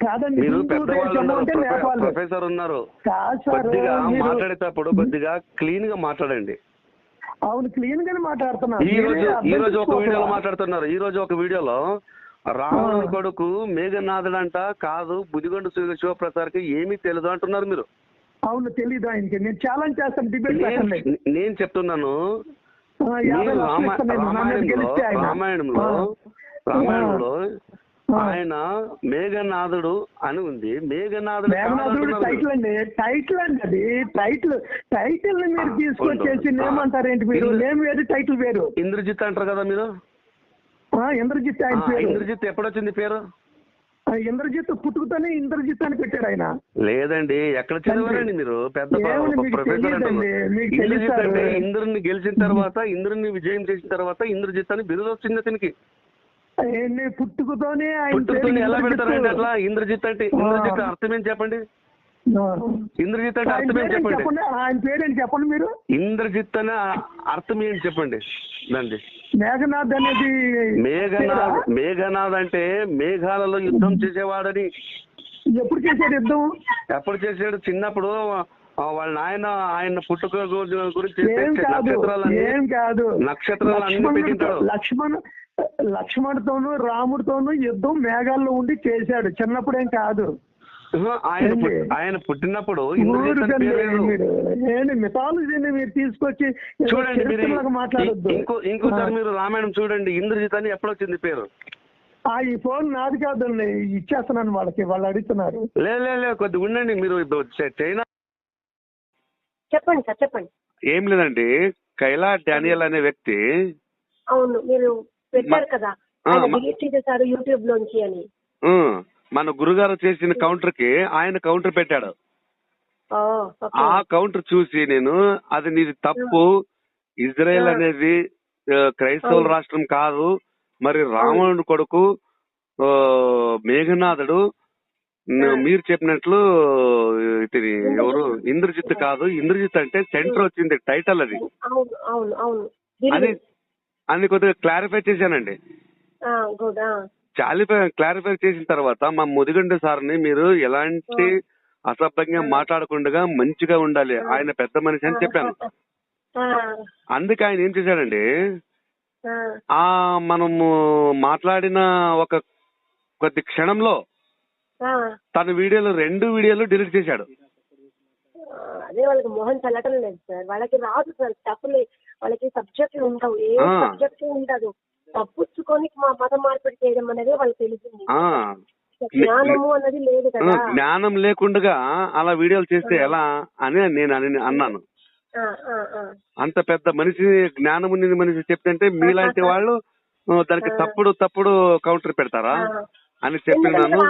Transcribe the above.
కాదండి మీరు పెద్దవాళ్ళు అంటే ప్రొఫెసర్ ఉన్నారు కొద్దిగా మాట్లాడేటప్పుడు కొద్దిగా క్లీన్గా మాట్లాడండి అవును క్లీన్ గానే మాట్లాడుతున్నా ఈ రోజు ఈ రోజు ఒక వీడియోలో. మాట్లాడుతున్నారు ఈ రోజు ఒక వీడియోలో రావణుని ఆ. కొడుకు మేఘనాథుడంట కాదు బుదిగొండ శివ శివప్రసాద్కి ఏమీ తెలియదు అంటున్నారు మీరు అవును తెలీదు ఆయనకి నేను ఛాలెంజ్ చేస్తాను డిబేట్ నేను చెప్తున్నాను రామాయణంలో. రామాయణంలో. రామాయణంలో. ఆయన మేఘనాథుడు అని ఉంది. మేఘనాథుడు మేఘనాథుడు టైటిల్ అండి. టైటిల్ అండి అది. టైటిల్ టైటిల్ని మీరు తీసుకొచ్చేసి. నేమ్. అంటారేంటి మీరు? నేమ్ వేరు టైటిల్ వేరు. ఇంద్రజిత్ అంటారు కదా మీరు? ఆ, ఇంద్రజిత్ ఆయన పేరు. ఇంద్రజిత్ ఎప్పుడొచ్చింది పేరు? ఇంద్రజిత్ పుట్టుకతోనే ఇంద్రజిత్ అని పెట్టాడు ఆయన. లేదండి ఎక్కడ చదివారండి మీరు? పెద్ద ఇంద్రుని గెలిచిన తర్వాత ఇంద్రుని విజయం చేసిన తర్వాత ఇంద్రజిత్ అని బిరుదు వచ్చింది అతనికి. పుట్టుకతోనే పేరు ఎలా. పెడతారండి అట్లా? ఇంద్రజిత్ అంటే. ఇంద్రజిత్ అర్థం ఏం చెప్పండి. ఇంద్రజిత్ అంటే అర్థం ఏం చెప్పండి? ఆయన పేరేంటి చెప్పండి మీరు? ఇంద్రజిత్ అనే అర్థం ఏంటి చెప్పండి? దాన్ని మేఘనాథ్ అనేది మేఘనాథ్? మేఘనాథ్ అంటే మేఘాలలో యుద్ధం చేసేవాడని. ఎప్పుడు చేశాడు యుద్ధం? ఎప్పుడు చేసాడు చిన్నప్పుడు వాళ్ళ నాయన ఆయన పుట్టుక గురించి ఏం కాదు ఏం కాదు. నక్షత్రాలు లక్ష్మణ్ రాముడితోనూ యుద్ధం మేఘాల్లో ఉండి చేశాడు. చిన్నప్పుడు ఏం కాదు. ఆయన ఆయన పుట్టినప్పుడు ఏంటి మిథాలజీని మీరు తీసుకొచ్చి చూడండి మాట్లాడొద్దు. ఇంకో ఇంకోసారి. మీరు రామాయణం చూడండి. ఇంద్రజిత్ అని ఎప్పుడు వచ్చింది పేరు? ఆ ఈ ఫోన్ నాది కాదండి ఇచ్చేస్తున్నాను వాళ్ళకి. వాళ్ళు అడుగుతున్నారు. లేదు లేదు కొద్దిగా ఉండండి. మీరు చైనా చెప్పండి సార్ చెప్పండి ఏం లేదండి కైలా డానియల్ అనే వ్యక్తి అవును మీరు పెట్టారు కదా ఆ, ఆయన మ- డిలీట్ చేసేసారు యూట్యూబ్ లోంచి అని మన గురుగారు చేసిన కౌంటర్కి ఆయన కౌంటర్ పెట్టాడు ఓ, ఓకే. ఆ కౌంటర్ చూసి నేను అది నీది తప్పు ఇజ్రాయెల్ ఆ. అనేది ఆ, క్రైస్తవుల అవును. రాష్ట్రం కాదు మరి రావణుడు కొడుకు ఆ, మేఘనాథుడు. మీరు చెప్పినట్లు ఇది ఎవరు? ఇంద్రజిత్ కాదు. ఇంద్రజిత్ అంటే సెంటర్ వచ్చింది టైటిల్ అది. అవును అని కొద్దిగా క్లారిఫై చేశానండి. చాలిఫై క్లారిఫై చేసిన తర్వాత మా ముదిగండి సార్ని మీరు ఎలాంటి అసభ్యంగా మాట్లాడకుండా మంచిగా ఉండాలి. ఆయన పెద్ద మనిషి అని చెప్పాను. అందుకే ఆయన ఏం చేశాడండి? ఆ మనము మాట్లాడిన ఒక కొద్ది క్షణంలో తన వీడియోలు రెండు వీడియోలు డిలీట్ చేశాడు. అదే వాళ్ళకి మోహన్ చల్లటం లేదు సార్. వాళ్ళకి రాదు సార్. తప్పులే వాళ్ళకి సబ్జెక్టులు ఉండవు. ఏ. సబ్జెక్ట్ ఉండదు. తప్పుచ్చుకొని మా మతం మార్పిడి చేయడం అనేది వాళ్ళకి తెలిసింది. జ్ఞానము అన్నది లేదు కదా. జ్ఞానం లేకుండా అలా వీడియోలు చేస్తే ఎలా అని నేను అని అన్నాను. అంత పెద్ద మనిషి జ్ఞానం ఉన్న మనిషి చెప్తుంటే మీలాంటి వాళ్ళు దానికి తప్పుడు తప్పుడు కౌంటర్ పెడతారా. అని చెప్పినాను